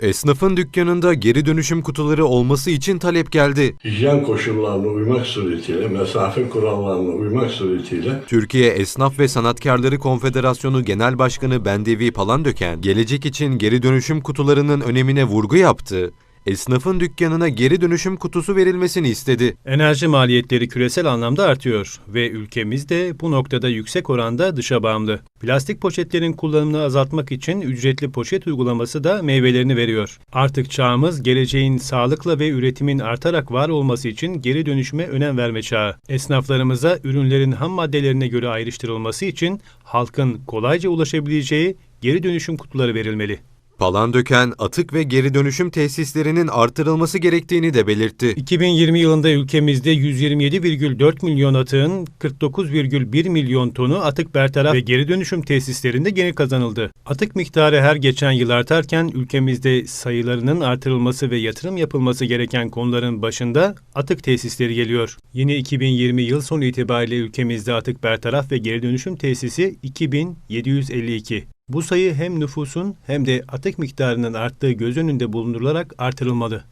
Esnafın dükkanında geri dönüşüm kutuları olması için talep geldi. hijyen koşullarına uymak suretiyle, mesafe kurallarına uymak suretiyle Türkiye Esnaf ve Sanatkarları Konfederasyonu Genel Başkanı Bendevi Palandöken, gelecek için geri dönüşüm kutularının önemine vurgu yaptı. Esnafın dükkanına geri dönüşüm kutusu verilmesini istedi. Enerji maliyetleri küresel anlamda artıyor ve ülkemiz de bu noktada yüksek oranda dışa bağımlı. Plastik poşetlerin kullanımını azaltmak için ücretli poşet uygulaması da meyvelerini veriyor. Artık çağımız geleceğin sağlıkla ve üretimin artarak var olması için geri dönüşüme önem verme çağı. Esnaflarımıza ürünlerin ham maddelerine göre ayrıştırılması için halkın kolayca ulaşabileceği geri dönüşüm kutuları verilmeli. Palandöken, atık ve geri dönüşüm tesislerinin artırılması gerektiğini de belirtti. 2020 yılında ülkemizde 127,4 milyon atığın 49,1 milyon tonu atık bertaraf ve geri dönüşüm tesislerinde geri kazanıldı. Atık miktarı her geçen yıl artarken ülkemizde sayılarının artırılması ve yatırım yapılması gereken konuların başında atık tesisleri geliyor. Yeni 2020 yıl sonu itibariyle ülkemizde atık bertaraf ve geri dönüşüm tesisi 2752. Bu sayı hem nüfusun hem de atık miktarının arttığı göz önünde bulundurularak artırılmalı.